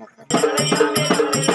అరవై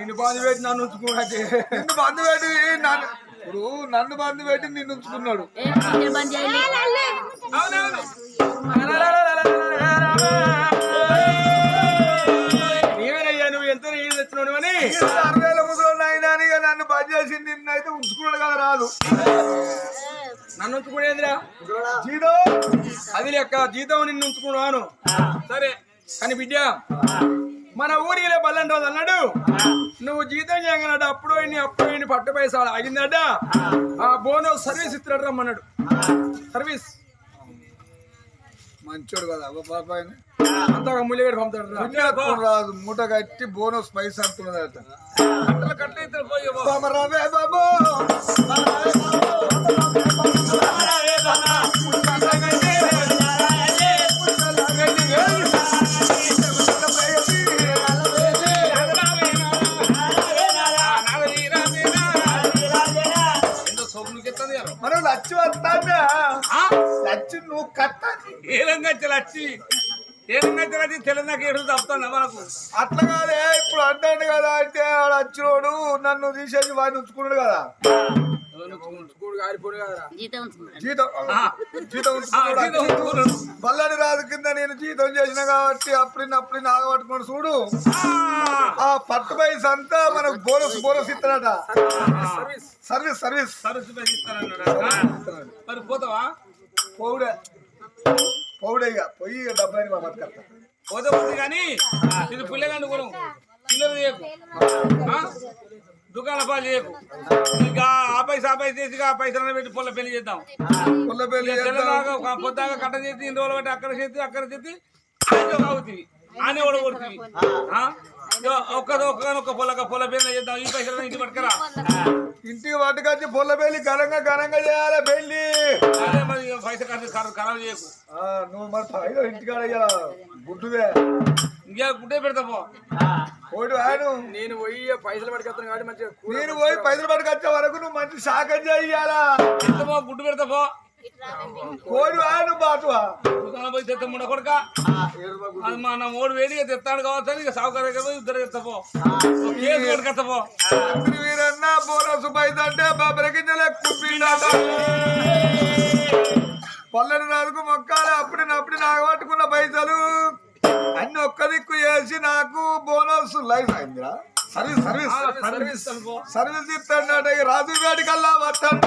నిన్ను బాధ పెట్టి నన్ను ఉంచుకున్నట్టే నిన్ను బంధు పెట్టి నన్ను ఇప్పుడు నన్ను బంధు పెట్టి నిన్ను ఉంచుకున్నాడు. నీవేనయ్యా నువ్వు ఎంత నీళ్ళు తెచ్చినావు అని? అరవై ఏళ్ళ ముసలు అయినా నన్ను బంద్ చేసి నిన్ను అయితే ఉంచుకున్నాడు కదా రాదు నన్ను ఉంచుకునేదిరా? జీదో? అది లెక్క. జీతం నిన్ను ఉంచుకున్నాను. సరే. కానీ బిడ్డ మన ఊరిలో బల్లని రోజు అన్నాడు. నువ్వు జీతం చేయగలడు అప్పుడు అప్పుడు పట్టు పైసలు ఆగిందట. ఆ బోనస్ సర్వీస్ ఇస్తున్నాడు రమ్మన్నాడు. సర్వీస్. మంచోడు కదా పాపాయన అంతగా ముల్లిగడ్డ పంపుతాడు రాదు మూట కట్టి బోనస్ పైసా అంటున్నదట పో. బాబరావే బాబో. మనకు అట్లా కాదే ఇప్పుడు అంటాడు కదా అంటే వాడు వచ్చినోడు నన్ను తీసేసి వాడిని ఉంచుకున్నాడు కదా. బల్లాడి రాజు కింద నేను జీతం చేసిన కాబట్టి అప్పుడు అప్పుడు ఆగబట్టుకుని చూడు. ఆ. పట్టు పైస అంతా మనకు బోనస్ బోనస్ ఇస్తాడట. Service service. సర్వీస్. మరి పోతావా? పౌడే పౌడే ఇక. పోయి డబ్బాయిని మా బతకత్తా పోతే కానీ ఇది పుల్లగాండి కొను. చిల్లర చేయకు? దుకాణ పాలు చేయకు. ఇంకా ఆ పైసా ఆ పైసా చేసి ఆ పైసలు పెట్టి పొల్ల పెళ్ళి చేద్దాం. తెల్లదాకా ఒక పొద్దాగా కట్ట చేసి ఇన్ని రోజులు బట్టి అక్కడ చేసి అక్కడ చేసి అవుతుంది ఆనే ఓడగొడుతుంది. ఒక్కదో ఒక్క పొలక పొల పెళ్ళి చేద్దాం. ఈ పైసలు ఇంటి పట్టుకరా. ఇంటికి పట్టుకొచ్చి పుల్లపల్లి ఘనంగా ఘనంగా చేయాలి పెళ్ళి అదే మరి ఇక పైసా ఖర్చు ఖరాబ్ ఖరాబ్ చేయకు. ఆ, నువ్వు మరి పైగా ఇంటికాడ ఇక గుడ్డుదే ఇంకా గుడ్డే పెడతా పో. కోడి ఆయన నేను పోయి పైసలు పట్టుకొస్తాను కాబట్టి మంచిగా నేను పోయి పైసలు పట్టుకొచ్చే వరకు నువ్వు మంచి శాఖం చేయాలా? గుడ్డు పెడతా పో. కోడి ఆయన బాటువా దుకాణం పోయి తెత్త ముండ కొడుక? అది మా నా మూడు వేడిగా తెస్తాడు కావచ్చు ఇక సావుకారు పోయి ఇద్దరు తెత్తపో కేసు కొడుకెత్తపో మంత్రి వీరన్న బోనస్ పైస అంటే బాబరికి కుప్పిండాట పల్లెని రాజుకు మొక్కాలి అప్పుడు అప్పుడు నాకు పట్టుకున్న పైసలు. అన్ని ఒక్క దిక్కు చేసి నాకు బోనస్ లైఫ్ అయిందిరా. Service service service service. ఇస్తాడట ఇక రాజు వేడికల్లా వస్తాడు.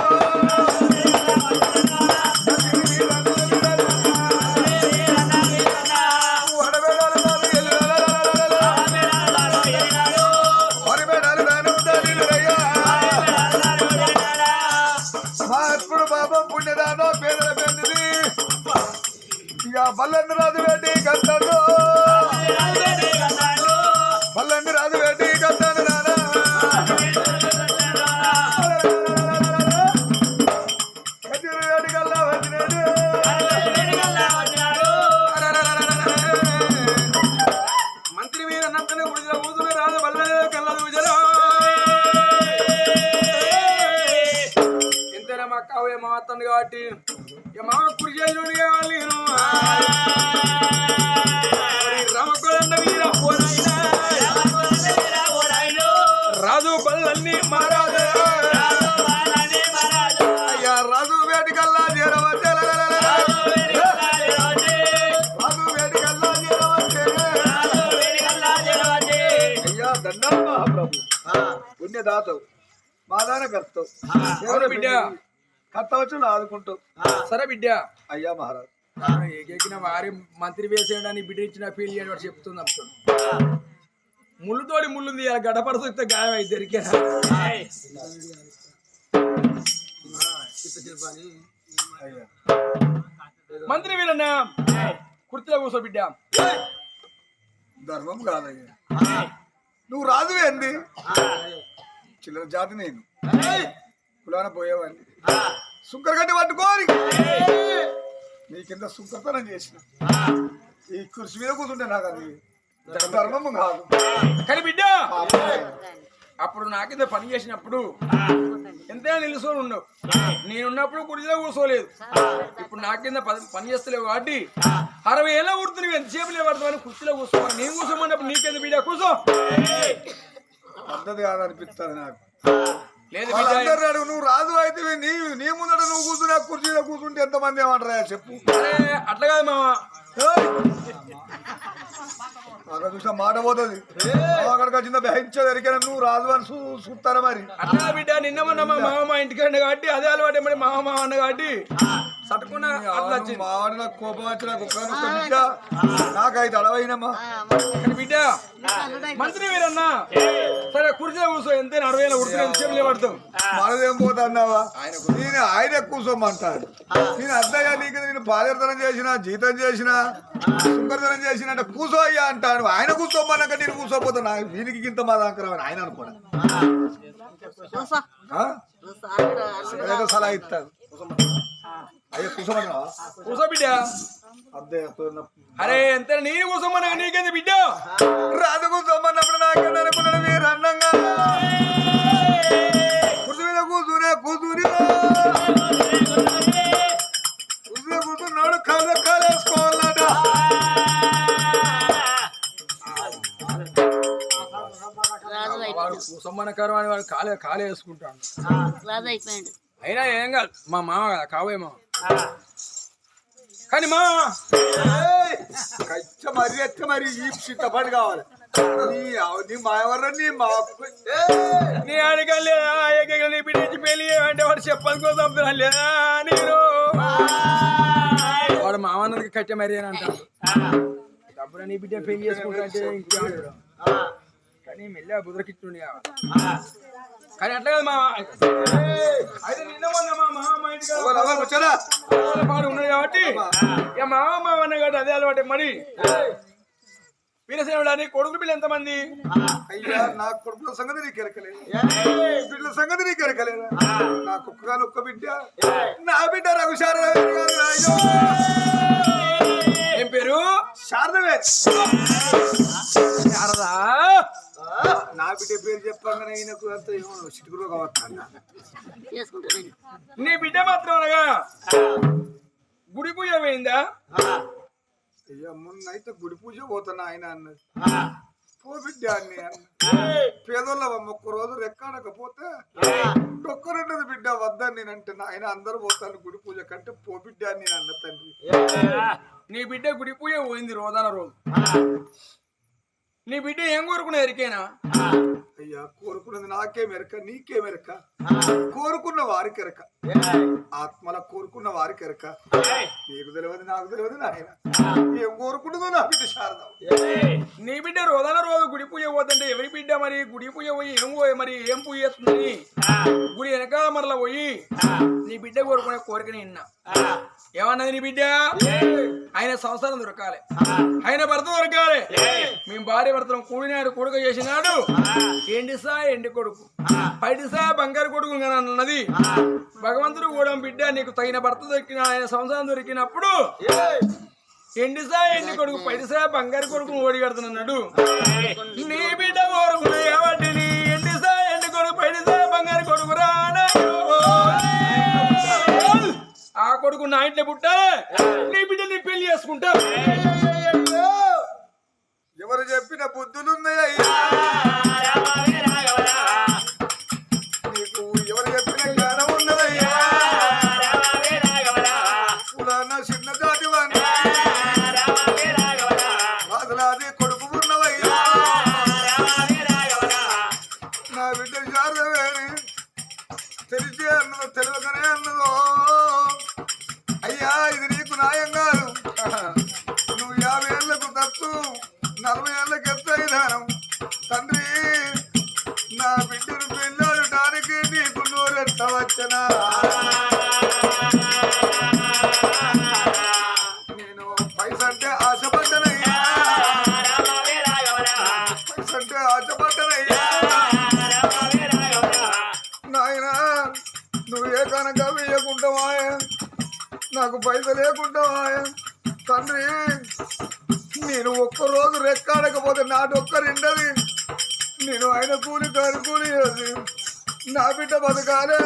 ఇప్పుడు బాబా పుణ్యదాన పేదల పెందిది ఇక బల్లన్ని రాజు వేటి మా కావే మా అత్తను కాబట్టి ఇక మా కుడి చేసినోడు కావాలి నేను మరి రామకోదండ వీర పోరాయినా. రాజు బల్లన్ని మారాజు అయ్యా రాజు వేడికల్లా చేరవచ్చే రాజు వేడికల్లా చేరవచ్చే అయ్యా దండం మహాప్రభు. మాదాన కర్తవు ఎవరు బిడ్డ? కట్టవచ్చు ఆదుకుంటావు సరే బిడ్డ. అయ్యా మహారాజ్. ఏకెక్కిన వారి మంత్రి వేసేయడాన్ని బిడ్డ ఇచ్చిన ఫీల్ చేయడం వాడు చెప్తుంది అప్పుడు. ముళ్ళుతోడి ముళ్ళుంది ఆ గడపడుతూ గాయం అయితే దొరికేనా? అయ్యా. మంత్రి వీరన్నా. కుర్చీలో కూర్చో బిడ్డ. ధర్మం కాదయ్యా. నువ్వు రాజు ఏంది చిల్లర జాతి నేను. కులాన పోయేవాడిని. సుక్కర గడ్డి పట్టుకోని నీ కింద సుక్కతనం చేసిన. ఈ కృషి మీద కూర్చుంటే నాకు అది ధర్మము కాదు. కానీ బిడ్డ. అప్పుడు నాకింద పని చేసినప్పుడు ఎంతైనా నిలుసోని ఉండవు నేనున్నప్పుడు కుర్చీలో కూర్చోలేదు. ఇప్పుడు నా కింద పని పని చేస్తలేవు కాబట్టి అరవై ఏళ్ళ ఊరుతు నువ్వు ఎంతసేపు లేవడతావని కుర్చీలో కూర్చోవాలి నేను కూర్చోమన్నప్పుడు నీకెంత బిడ్డ? కూర్చో. పద్ధతి కాదనిపిస్తుంది నాకు. వాళ్ళందరూ అడుగు నువ్వు రాజు అయితే నీ నీ ముందట నువ్వు కూర్చున్నా కుర్చీలో కూర్చుంటే ఎంతమంది ఏమంటారా చెప్పు. అట్లా కాదు మామ! అక్కడ చూసిన మాట పోతుంది. అక్కడికి వచ్చిందా? బహించేది ఎరికైనా నువ్వు రాజు అని చూస్తారా మరి? అట్లా బిడ్డ నిన్న మొన్న మా మామ మా ఇంటికి అండి కాబట్టి అదే అలవాటు మరి మామ మామ అన్న కాబట్టి. సట్టుకున్న అట్లా వచ్చింది మావాడు నాకు కోపం వచ్చి నాకు ఒక్కనొక్క బిడ్డ నాకైతే అడవైనమ్మా కానీ బిడ్డ మంత్రి వీరన్నా. సరే కుర్చీలో కూర్చో మనదేం పోతున్నావా నేను ఆయన కూర్చోమంటాడు. నేను అద్దయ్యా నీకు నేను బాధ్యతనం చేసిన జీతం చేసిన సుందరతనం చేసిన అంటే కూర్చో అయ్యా అంటాడు. ఆయన కూర్చోమన్నాక నేను కూర్చోపోతా. నా వీనికి ఇంత మా దాకా అని ఆయన అనుకోడా. సలహా ఇస్తాడు. అయ్యా కూర్చోమన్నావా కూర్చో బిడ్డ అద్దయ్య అరే ఎంత నేను కూర్చోమన్నా నీకేంది బిడ్డ? రాజు కూర్చోమన్నప్పుడు నాకేంటి అనుకున్నాడు మీరు అన్నంగా. కుర్చీ మీద కూతురి కుర్చీ మీద కూర్చున్నాడు కళ్ళ కాలేసుకోవాలట. వాడు కూసమ్మనకరం అని వాడు కాలే కాలే వేసుకుంటాడు రాజు అయిపోయాడు. అయినా ఏం కాదు మా మామ కదా కావే మామ కానీ మా కచ్చ మరి ఎచ్చ మరి ఈ సిద్ధపడి కావాలి. నీ నీ మాయవర్ర నీ మా నీ అడగలు లేదా ఏకైక నీ బిడ్డ పెళ్ళి అంటే వాడు కోసం లేదా నేను వాడు కట్ట మరి అని అంటాడు. డబ్బులు నీ బిడ్డ పెళ్ళి చేసుకుంటా అంటే ఇంకేమంటాడు కానీ మెల్లగా బుదరకిట్టుండి కానీ అట్లా కదా మా అయితే నిన్న మొన్న మా మామ మా ఇంటికి వచ్చారా? పాడు ఉన్నాడు కాబట్టి ఇక మామ మామ అన్న కాబట్టి అదే అలవాటే మరి. వీరసేనుడు కొడుకు పిల్లలు ఎంతమంది? అయ్యా నా కొడుకుల సంగతి నీకు ఎరకలేదు. బిడ్డల సంగతి నీకు ఎరకలేదా. నా కుక్కగాను ఒక్క బిడ్డ. నా బిడ్డ రఘు శారద ఏం. పేరు? శారదవే బిడ్డ పేరు చెప్పగానే ఈయనకు అంత నీ బిడ్డ మాత్రం అనగా గుడి పూజ పోయిందా? అయ్యా మొన్నైతే గుడి పూజ పోతున్నా ఆయన అన్నది. పో బిడ్డ అని అన్న. పేదోళ్ళ ఒక్క రోజు రెక్కాడకపోతే ఒక్కరున్నది బిడ్డ వద్దని నేనంటే ఆయన అందరూ పోతాను గుడి పూజ కంటే పో బిడ్డ అని నేను అన్న తండ్రి. నీ బిడ్డ గుడి పూజ పోయింది రోజాన రోజు. నీ బిడ్డ ఏం కోరుకున్నా ఎరికేనా? అయ్యా కోరుకున్నది నాకే మెరక నీకే మెరక. కోరుకున్న వారికి ఎరక. ఆత్మల కోరుకున్న వారికి ఎరక. నీకు తెలియదు నాకు తెలియదు నాయన. ఏం కోరుకుంటుందో నా బిడ్డ శారద. నీ బిడ్డ రోజాన రోజు గుడి పూజ పోతుంటే ఎవరి బిడ్డ మరి? గుడి పూజ పోయి ఏం పోయి మరి? ఏం పూజ చేస్తుంది? గుడి వెనక మరలా పోయి నీ బిడ్డ కోరుకునే కోరికని విన్నా. ఏమన్నది నీ బిడ్డ? ఆయన సంసారం దొరకాలి. ఆయన భర్త దొరకాలి. మేము భార్య భర్తలు కూడినాడు కొడుకు చేసినాడు. ఎండిసా ఎండి కొడుకు? పైడిసా బంగారు కొడుకు అన్నది. భగవంతుడు కూడా బిడ్డ నీకు తగిన భర్త దొరికిన ఆయన సంసారం దొరికినప్పుడు ఎండిసా ఎండి కొడుకు? పైడిసా బంగారు కొడుకు ఓడిగడుతున్నాడు నీ బిడ్డ కోరుకునే ఎండిసా ఎండి కొడుకు? పైడిసా బంగారు కొడుకు రానాడు. ఆ కొడుకు నా ఇంట్లో పుట్టాలే. నీ బిడ్డ నీ పెళ్ళి చేసుకుంటా. ఎవరు చెప్పిన బుద్ధులున్నాయ్యా నాకు పైస లేకుంటావా తండ్రి నేను ఒక్కరోజు రెక్కాడకపోతే నాటి ఒక్క రెండది. నేను ఆయన కూలి కాని కూలి చేసి నా బిడ్డ బతకాలే.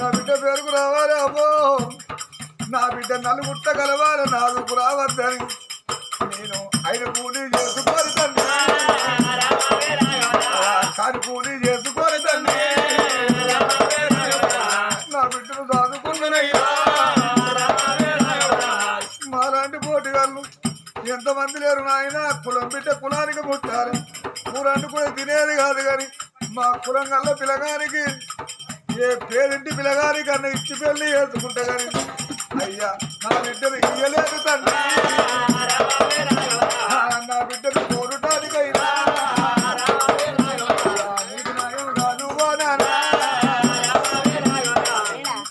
నా బిడ్డ పేరుకు రావాలి అబ్బో. నా బిడ్డ నలుగుట్ట కలవాలి నాలుగు రావద్దని. నేను ఆయన కూలి చేసుకోరు తండ్రి. కాని కూలి మంది లేరు నాయన. కులం బిడ్డ కులానికి పుట్టారు. కూరంటి కూడా తినేది కాదు కానీ మా కులం గల్ల పిల్లగానికి ఏ పేరింటి పిల్లగానికి అన్న ఇచ్చి పెళ్ళి చేసుకుంటా కానీ అయ్యా నా బిడ్డను ఇయ్యలేదు తండ్రి. నా బిడ్డను కోరుటానికైనా.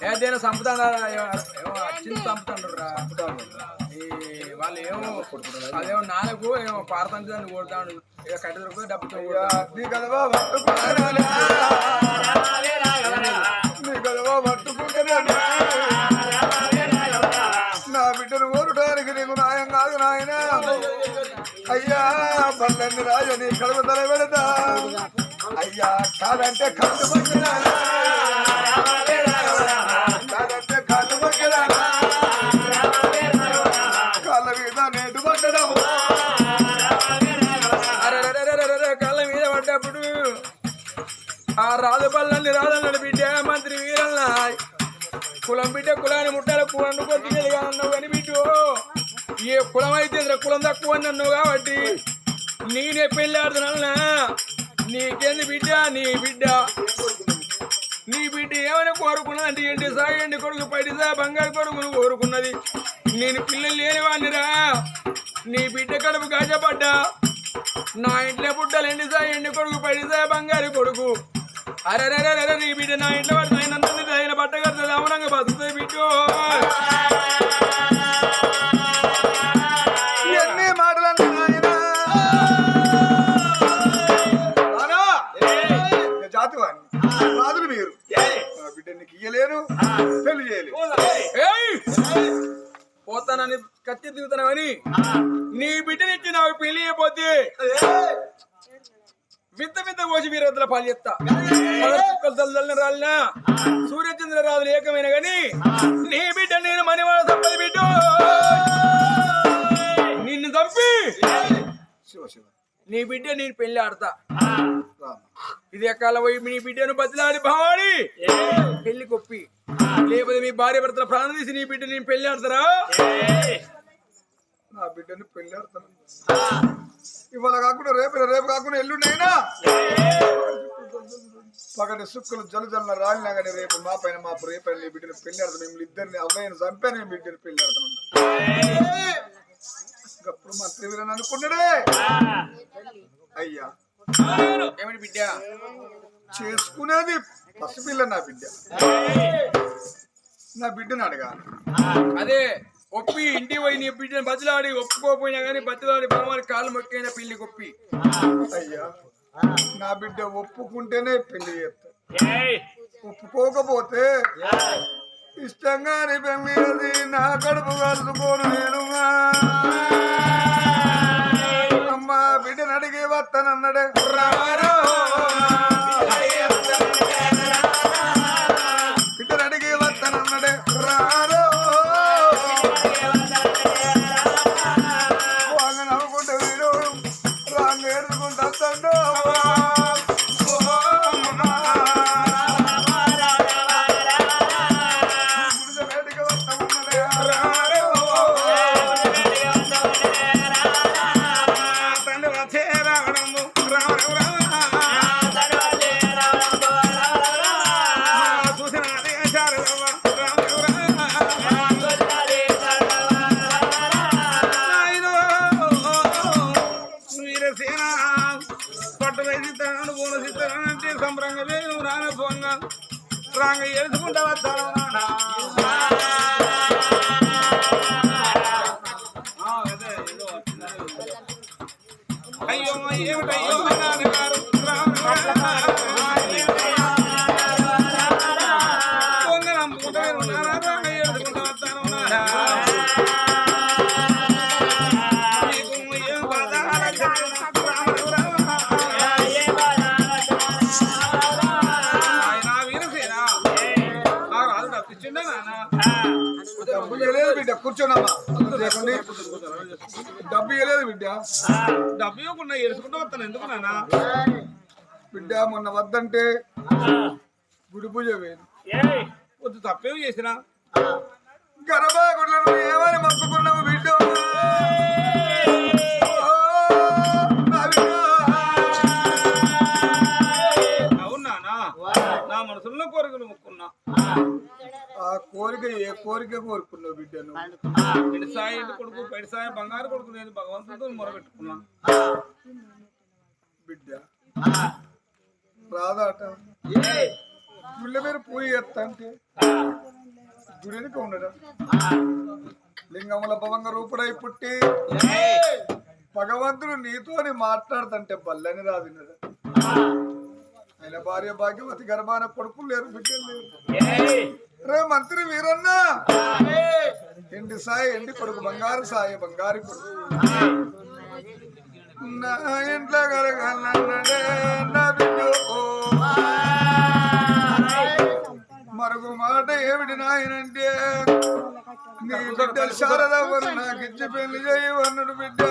ఏదైనా చంపుతాడా ఏమో వచ్చింది రా వాళ్ళు ఏమో అదేమో నాలుగు ఏమో పారతంచాన్ని కొడతాడు. ఇక కట్టి దొరుకుతుంది డబ్బుతో గలవా పట్టుకున్నానా? నీ బిడ్డను ఓరటానికి నీకు న్యాయం కాదు నాయన. అయ్యా బల్లన్ని రాజ నీ కడుపు తల పెడతా అయ్యా కాదంటే కళ్ళు బిడ్డ కులాన్ని ముట్టాల కులం కొద్దిగా అన్నావు అని బిడ్డు ఏ కులం అయితే కులం తక్కువ అని అన్నావు కాబట్టి నేనే పెళ్ళాడుతున్నా నీకేంది బిడ్డ? నీ బిడ్డ. నీ బిడ్డ ఏమైనా కోరుకున్నా అంటే ఏంటి సాగండి కొడుకు పడిసా బంగారు కొడుకును కోరుకున్నది. నేను పిల్లలు లేనివాడినిరా నీ బిడ్డ కడుపు గాజపడ్డా? నా ఇంట్లో పుట్టలు ఎండి ఎండి కొడుకు పడిసా బంగారు కొడుకు? అరే రే నీ బిడ్డ నా ఇంట్లో పడుతుంది? ఆయన అన్నది ఆయన బట్ట కడుతుంది అమరంగా బతుకుతుంది బిడ్డు. ఎన్ని మాటలన్నా నాయనా. అనా నేను జాతివాణ్ణి రాజులు మీరు. బిడ్డ నీకు ఇయ్యలేను పెళ్ళి చేయలేను ఏయ్! పోతానని కత్తి దిగుతానని నీ బిడ్డనిచ్చి నాకు పెళ్ళి అయిపోతే వింత వింత కోసి వీరద్దుల పాలు చెప్తా చుక్కలు రాలినా. సూర్యచంద్ర రాజులు ఏకమైన గాని. నీ బిడ్డ నేను మనివాడ తప్పది బిడ్డ. నిన్ను చంపి. శివ శివ. నీ బిడ్డ నేను పెళ్ళి ఆడతా. ఇది ఎక్కాల పోయి నీ బిడ్డను బతిలాడి భావాడి. పెళ్ళి కొప్పి. లేకపోతే మీ భార్య భర్తల ప్రాణం తీసి నీ బిడ్డ నేను పెళ్ళి ఆడతారా? నా బిడ్డను పెళ్ళి ఆడతాను. ఇవాళ కాకుండా రేపు రేపు కాకుండా ఎల్లుండైనా? పగటి సుక్కులు జలు జల్లున రాలినా కానీ రేపు మా పైన మా రేపైన నీ బిడ్డని పెళ్ళి ఆడతాను మిమ్మల్ని ఇద్దరిని అవ్వైన చంపాను నీ బిడ్డని పెళ్ళి ఆడతాను అప్పుడు మంత్రి వీరని అనుకున్నాడే? అయ్యా. ఏమని బిడ్డ? చేసుకునేది పసిపిల్ల నా బిడ్డ. నా బిడ్డని అడగాలి. అదే. ఒప్పి ఇంటి పోయి నీ బిడ్డను బతిలాడి ఒప్పుకోపోయినా కానీ బతిలాడి భావాన్ని కాళ్ళు మొక్కైన పెళ్ళి కొప్పి అయ్యా నా బిడ్డ ఒప్పుకుంటేనే పెళ్ళి చేస్తా ఒప్పుకోకపోతే ఇష్టంగానే పెళ్ళి అది నా కడుపు కలుసుకోను నేను అమ్మా బిడ్డను అడిగి వస్తానన్నాడే రారో రాంగ ఇవ్వలేదు బిడ్డ. కూర్చోనమ్మా డబ్బు ఇవ్వలేదు బిడ్డ. డబ్బు ఇవ్వకుండా ఎడుచుకుంటూ వస్తాను. ఎందుకు నాన్న? బిడ్డ మొన్న వద్దంటే గుడి పూజ వేరు వద్దు తప్పేం చేసినా? గర్భాగుడ్ల నువ్వు ఏమని మొక్కుకున్నావు బిడ్డ. అవును నాన్న. నా మనసులో కోరికలు మొక్కున్నా. ఆ కోరిక ఏ కోరిక కోరుకున్నావు బిడ్డ నువ్వు పెడిసాయి కొడుకు? పెడిసాయి బంగారు కొడుకు నేను భగవంతుడితో మొరబెట్టుకున్నా బిడ్డ. రాదాట. గుళ్ళ మీద పూజ చేస్తా అంటే గుడి వెనుక ఉండడం? లింగముల భవంగ రూపుడై పుట్టి భగవంతుడు నీతోని మాట్లాడుతుంటే బల్లని రాదినడు ఆయన భార్య భాగ్యవతి గర్భాన కొడుకులు లేరు బిడ్డలు లేరు. రే మంత్రి వీరన్న! ఎండి సాయి ఎండి కొడుకు బంగారు సాయి బంగారు కొడుకు. నా ఇంట్లో కలగలన్నడే నా బిడ్డ. మరొక మాట ఏమిటి నాయనంటే నీ బిడ్డ శారదవ్వరు నాకు ఇచ్చి పెళ్ళి చేయవన్నాడు బిడ్డ.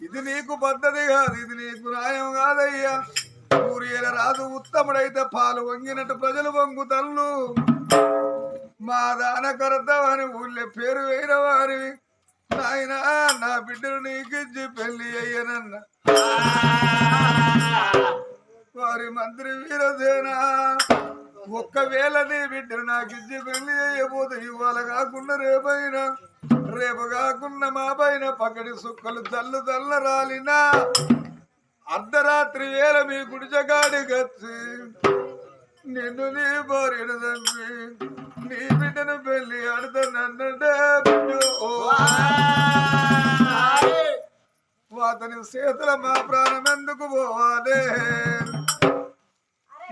ఇది నీకు పద్ధతి కాదు ఇది నీకు న్యాయం కాదయ్యా. ఊరియల రాజు ఉత్తముడైతే పాలు వంగినట్టు ప్రజలు వంగుతల్లు మా దానకర్తవని ఊళ్ళే పేరు వేయిన వారి. నాయన నా బిడ్డను నీకిచ్చి పెళ్ళి అయ్యనన్న వారి మంత్రి వీరసేన ఒక్కవేళ నీ బిడ్డను నాకిచ్చి పెళ్ళి అయ్యబోతే ఇవాళ కాకుండా రేపైనా. రేపు కాకుండా మా పైన పక్కడి సుక్కలు తల్లు తల్ల రాలినా అర్ధరాత్రి వేళ మీ గుడిచగాడి గచ్చి నిన్ను నీ భార్యను తమ్మి నీ బిడ్డను పెళ్ళి ఆడుతానంటే అతని చేతుల మా ప్రాణం ఎందుకు పోవాలే?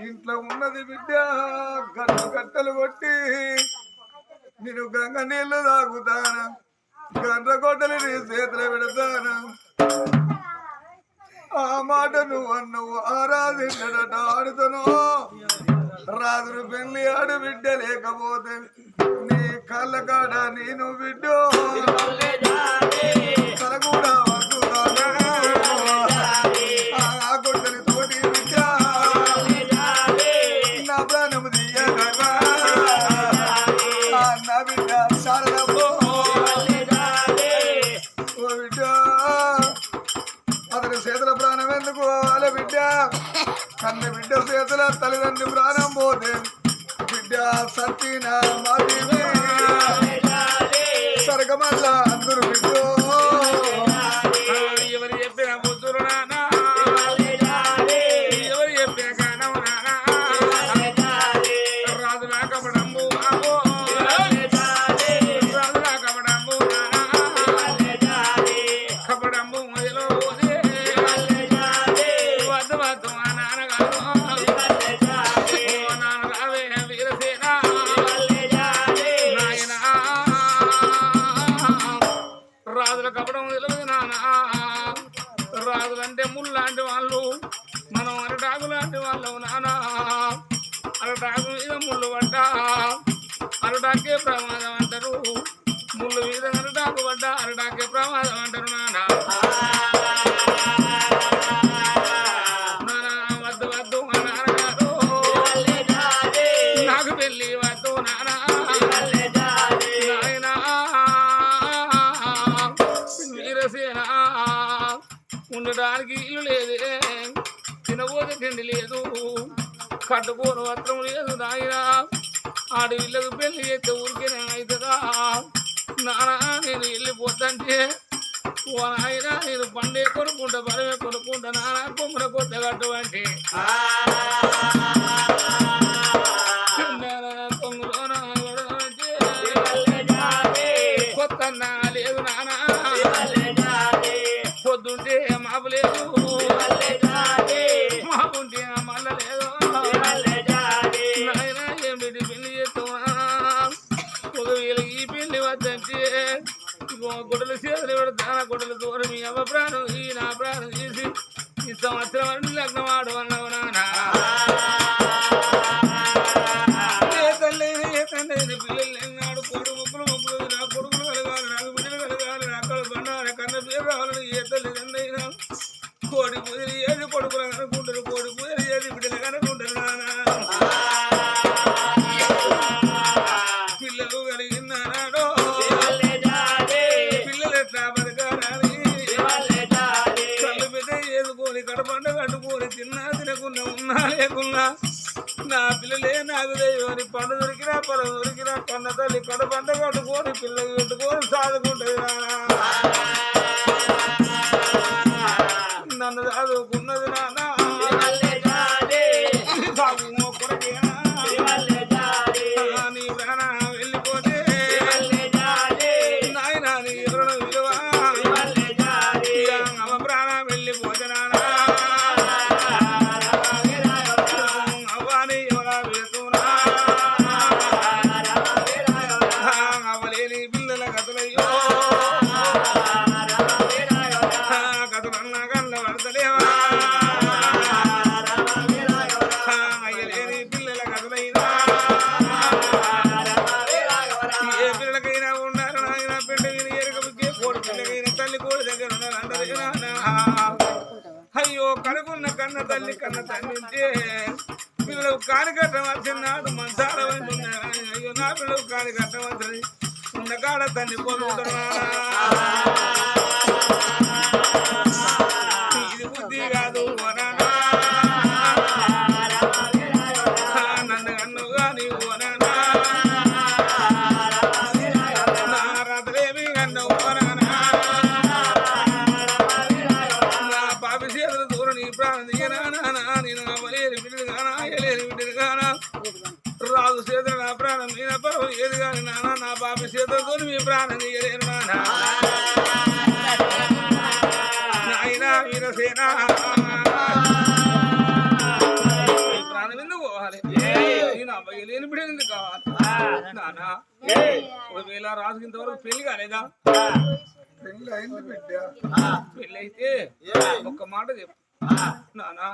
ఇంట్లో ఉన్నది బిడ్డ గట్టు కట్టలు కొట్టి నేను గంగ నీళ్ళు తాగుతాను గండ్ర కొట్టలు నీ చేతులు పెడతాను. ఆ మాట నువ్వు అన్నవు ఆరాధించడట ఆడుతాను రాజును పెళ్ళి ఆడు బిడ్డ లేకపోతే నీ కళ్ళ కాడ నేను బిడ్డ. తల కూడా వద్దుతాను చేతుల తల్లిదండ్రి ప్రాణం పోతే బిడ్డ సత్యన సరగమల్ల అందరు బిడ్డ మాత్రం లేదు నాయనా. ఆడు ఇళ్ళకు పెళ్ళి చేస్తే ఊరికేనే అవుతుందా నానా నేను వెళ్ళిపోతాంటే ఓ నాయన నేను పండే కొనుక్కుంటా బలమే కొనుక్కుంటా నానా కొమ్మర కొత్త కట్టు అంటే కలిగినాడో పిల్లలు ఎట్లా బతకాలని కళ్ళు బిడ్డ ఏదుకొని కడపండ కట్టుకొని తిన్నా తినకున్నా ఉన్నా లేకున్నా నా పిల్లలే నాకు దైవని పండు దొరికినా పొలం దొరికినా కన్న తల్లి కడపండ కట్టుకొని పిల్లలు పెట్టుకొని సాదుకుంటుంది నా పాపి చేతులతో మీ ప్రాణం దిగలేను నానా. వీరసేన. ఈ ప్రాణం ఎందుకు పోవాలి? నేను అవ్వలేని బిడ్డలు ఎందుకు కావాలి? నానా ఒకవేళ రాజుకి ఇంతవరకు పెళ్ళి కాలేదా? పెళ్ళి అయింది బిడ్డ. పెళ్ళి అయితే ఒక్క మాట చెప్పు. నానా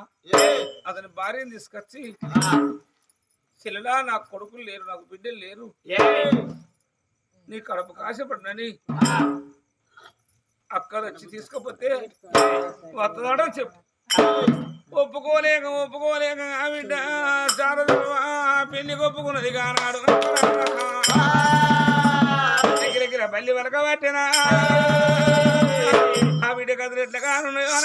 అతని భార్యను తీసుకొచ్చి చెల్లెలా నాకు కొడుకులు లేరు నాకు బిడ్డలు లేరు. నీ కడప కాశపడినని అక్కడ వచ్చి తీసుకపోతే వత్తదాడో చెప్పు. ఒప్పుకోలేక ఒప్పుకోలేక ఆ బిడ్డ శారదమ్మ పెళ్ళికి ఒప్పుకున్నది కానాడు. దగ్గర పల్లి వెనక పట్టినా. ఆ బిడ్డ కథలు ఎట్లా కానున్నాయో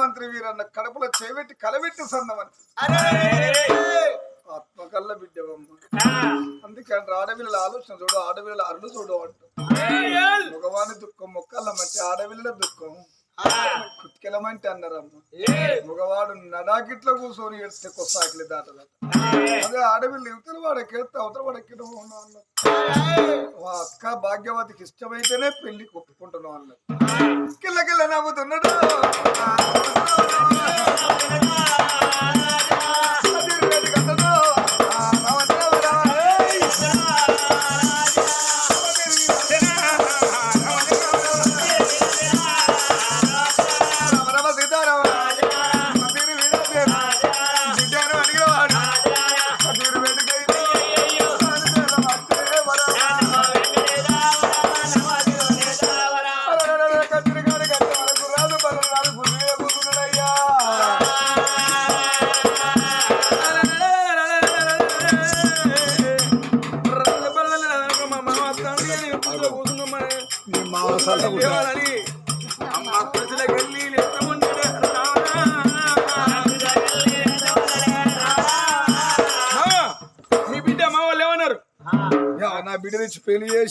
మంత్రి వీరన్న కడపలో చేపెట్టి కలబెట్టి సన్నమని ఆత్మకల్ల బిడ్డవమ్మ. అందుకే అంటారు ఆడపిల్లల ఆలోచన చూడు ఆడపిల్లల అరుడు చూడు అంటూ మగవాని దుఃఖం మొక్కల మట్టి ఆడపిల్లల దుఃఖం. కుత్కెలమంటే అన్నారమ్మ. మగవాడు నడాకిట్లో కూర్చొని ఏడిస్తే కొస్తాకిలి దాటదట. అదే ఆడపిల్ల యువతలు వాడకి ఎడితే అవతల వాడకి అన్నారు మా అక్క భాగ్యవతికి ఇష్టమైతేనే పెళ్ళి ఒప్పుకుంటున్నాం అన్నారు కిల్లకిల్ల నవ్వుతున్నాడు.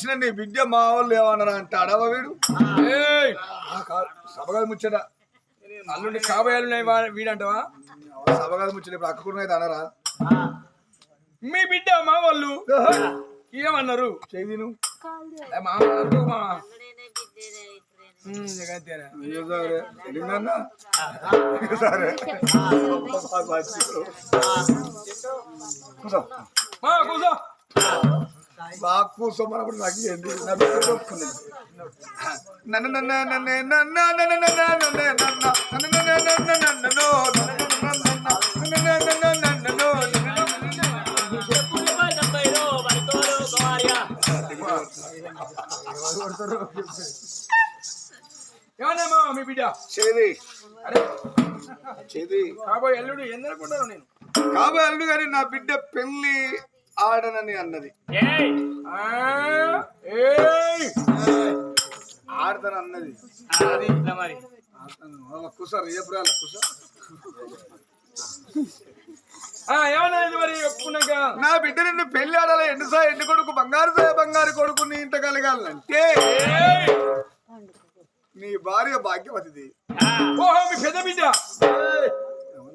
చేసిన నీ విద్య మా వాళ్ళు ఏమన్నా అంటే అడవా వీడు? సభగాది ముచ్చట. అల్లుండి కాబోయాలు వీడంటవా? సభగాది ముచ్చట ఇప్పుడు అక్కకున్నది అనరా మీ బిడ్డ మా వాళ్ళు ఏమన్నారు? చేదిను సరే. బాపు నన్న మీ బిడ్డ చేది అరే చేది కాబోయే అల్లుడు ఎందుకుంటాను నేను కాబోయే అల్లుడు కానీ నా బిడ్డ పెళ్ళి ఆడనని అన్నది. ఆడతాను అన్నది. మరి. కుసారు ఏమన్నా ఇది మరి ఒప్పుకున్నాక? నా బిడ్డ నిన్ను పెళ్ళి ఆడాలి ఎండు సా ఎండు కొడుకు బంగారు సా బంగారు కొడుకు నీ ఇంట కలగాలంటే! నీ భార్య భాగ్యవతిది. ఓహో మీ పెద్ద బిడ్డ.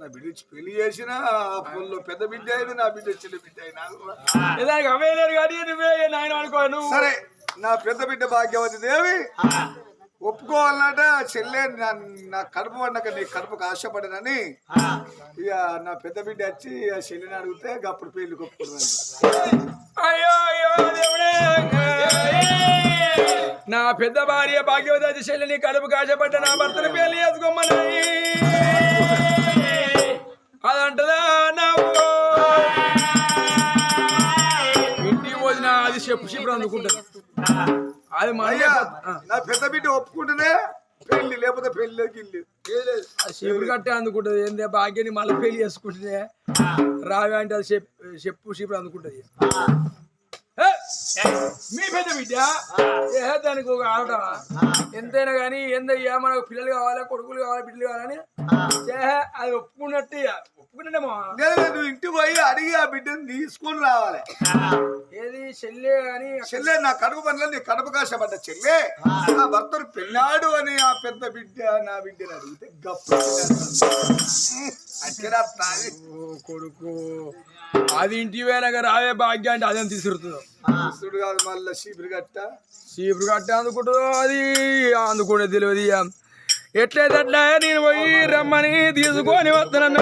నా బిడ్డ పెళ్ళి చేసిన పుల్లో పెద్ద బిడ్డ అయింది నా బిడ్డ చిన్న బిడ్డ అయినా ఇదానికి అవే లేరు కానీ నువ్వే నాయన అనుకో నువ్వు సరే నా పెద్ద బిడ్డ భాగ్యవతి దేవి ఒప్పుకోవాలన్నట చెల్లె నా కడుపు పడినాక నీ కడుపుకు ఆశపడనని ఇక నా పెద్ద బిడ్డ వచ్చి ఆ చెల్లిని అడిగితే అప్పుడు పెళ్ళి ఒప్పుకున్నాను అయ్యో అయ్యో దేవుడే నా పెద్ద భార్య భాగ్యవతి చెల్లిని కడుపు కాశపడ్డ నా భర్తను పెళ్ళి చేసుకోమని అదంటదా నవ్వు? ఇంటికి పోదిన అది చెప్పు చెప్పు అందుకుంటుంది. అది మన నా పెద్ద బిడ్డ ఒప్పుకుంటేనే పెళ్ళి లేకపోతే పెళ్ళి గిల్లి చెప్పుడు కట్టే అందుకుంటది. ఏందే భాగ్యాన్ని మళ్ళీ పెళ్ళి చేసుకుంటుంది రావే అంటే అది చెప్పు చెప్పు అందుకుంటది. ఏ, మీ పెద్ద బిడ్డ? దానికి ఒక ఆడటా ఎంతైనా కానీ ఏందయ్యా మనకు పిల్లలు కావాలి కొడుకులు కావాలి బిడ్డలు కావాలని? అది ఒప్పుకున్నట్టు లేదు నువ్వు ఇంటికి పోయి అడిగి ఆ బిడ్డను తీసుకొని రావాలి. ఏది చెల్లె అని చెల్లె నా కడుపు పనిలో నీ కడుపు కాశపడ్డ చెల్లె. నా భర్తను పెళ్ళాడు అని ఆ పెద్ద బిడ్డ నా బిడ్డని అడిగితే గప్పు. కొడుకు. అది ఇంటి పోయినాక రావే భాగ్య అంటే అదేం తీసుకురుతుందో చూడు కాదు మళ్ళీ చీపురు కట్ట. చీపురు కట్టే అందుకుంటుందో అది అందుకునే తెలియదు. ఎట్లయితే అట్లా నేను పోయి రమ్మని తీసుకొని వస్తానన్న